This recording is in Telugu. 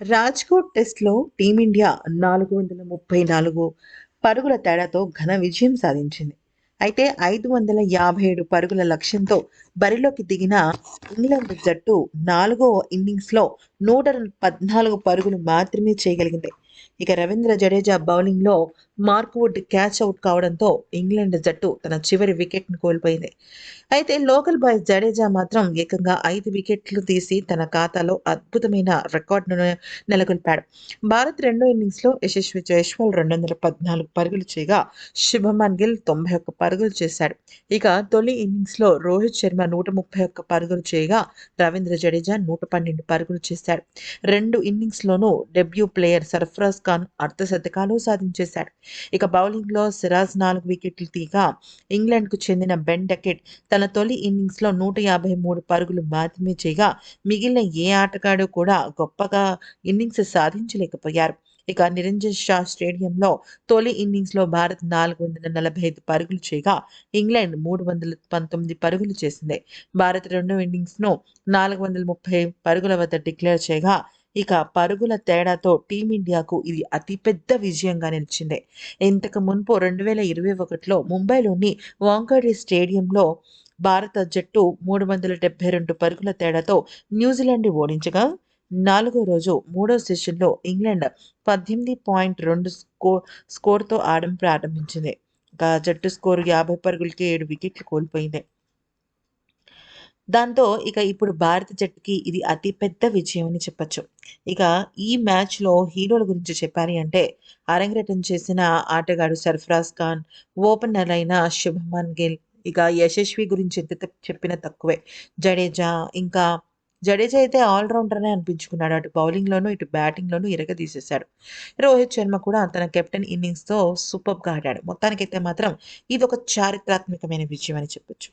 రాజ్కోట్ టెస్ట్లో టీమిండియా నాలుగు వందల ముప్పై నాలుగు పరుగుల తేడాతో ఘన విజయం సాధించింది. అయితే ఐదు వందల యాభై ఏడు పరుగుల లక్ష్యంతో బరిలోకి దిగిన ఇంగ్లాండ్ జట్టు నాలుగో ఇన్నింగ్స్లో నూట పద్నాలుగు పరుగులు మాత్రమే చేయగలిగింది. ఇక రవీంద్ర జడేజా బౌలింగ్లో మార్క్వుడ్ క్యాచ్ అవుట్ కావడంతో ఇంగ్లాండ్ జట్టు తన చివరి వికెట్ను కోల్పోయింది. అయితే లోకల్ బాయ్ జడేజా మాత్రం ఏకంగా ఐదు వికెట్లు తీసి తన ఖాతాలో అద్భుతమైన రికార్డును నెలకొల్పాడు. భారత్ రెండో ఇన్నింగ్స్లో యశస్వి జైస్వాల్ రెండు వందల పద్నాలుగు పరుగులు చేయగా శుభమన్ గిల్ తొంభై ఒక్క పరుగులు చేశాడు. ఇక తొలి ఇన్నింగ్స్లో రోహిత్ శర్మ నూట ముప్పై ఒక్క పరుగులు చేయగా రవీంద్ర జడేజా నూట పన్నెండు పరుగులు చేశాడు. రెండు ఇన్నింగ్స్లోనూ డెబ్యూ ప్లేయర్ సర్ఫరాజ్ ఖాన్ అర్ధ శతకాలు సాధించేశాడు. ఇక బౌలింగ్లో సిరాజ్ నాలుగు వికెట్లు తీగా ఇంగ్లాండ్కు చెందిన బెన్ డకెట్ తన తొలి ఇన్నింగ్స్లో నూట యాభై మూడు పరుగులు మాత్రమే చేయగా మిగిలిన ఏ ఆటగాడు కూడా గొప్పగా ఇన్నింగ్స్ సాధించలేకపోయారు. ఇక నిరంజన్ షా స్టేడియంలో తొలి ఇన్నింగ్స్లో భారత్ నాలుగు వందల నలభై ఐదు పరుగులు చేయగా ఇంగ్లాండ్ మూడు వందల పంతొమ్మిది పరుగులు చేసింది. భారత్ రెండో ఇన్నింగ్స్ను నాలుగు వందల ముప్పై పరుగుల వద్ద డిక్లేర్ చేయగా ఇక పరుగుల తేడాతో టీమిండియాకు ఇది అతిపెద్ద విజయంగా నిలిచింది. ఇంతకు మున్పు రెండు వేల ఇరవై ఒకటిలో ముంబైలోని వాంకడే స్టేడియంలో భారత జట్టు మూడు వందల డెబ్బై రెండు పరుగుల తేడాతో న్యూజిలాండ్ ఓడించగా నాలుగో రోజు మూడో సెషన్లో ఇంగ్లాండ్ పద్దెనిమిది పాయింట్ రెండు స్కో స్కోర్తో ఆడడం ప్రారంభించింది. ఇక జట్టు స్కోరు యాభై పరుగులకి ఏడు వికెట్లు కోల్పోయింది. దాంతో ఇక ఇప్పుడు భారత జట్టుకి ఇది అతి పెద్ద విజయం అని చెప్పచ్చు. ఇక ఈ మ్యాచ్లో హీరోల గురించి చెప్పాలి అంటే అరంగేటం చేసిన ఆటగాడు సర్ఫరాజ్ ఖాన్ ఓపెనర్ అయిన శుభమన్ గిల్ ఇక యశస్వి గురించి ఎంత చెప్పిన తక్కువే. జడేజా ఇంకా జడేజా అయితే ఆల్రౌండర్నే అనిపించుకున్నాడు. అటు బౌలింగ్లోనూ ఇటు బ్యాటింగ్లోనూ ఇరగదీసేశాడు. రోహిత్ శర్మ కూడా తన కెప్టెన్ ఇన్నింగ్స్తో సూపర్గా ఆడాడు. మొత్తానికైతే మాత్రం ఇది ఒక చారిత్రాత్మకమైన విజయం అని చెప్పొచ్చు.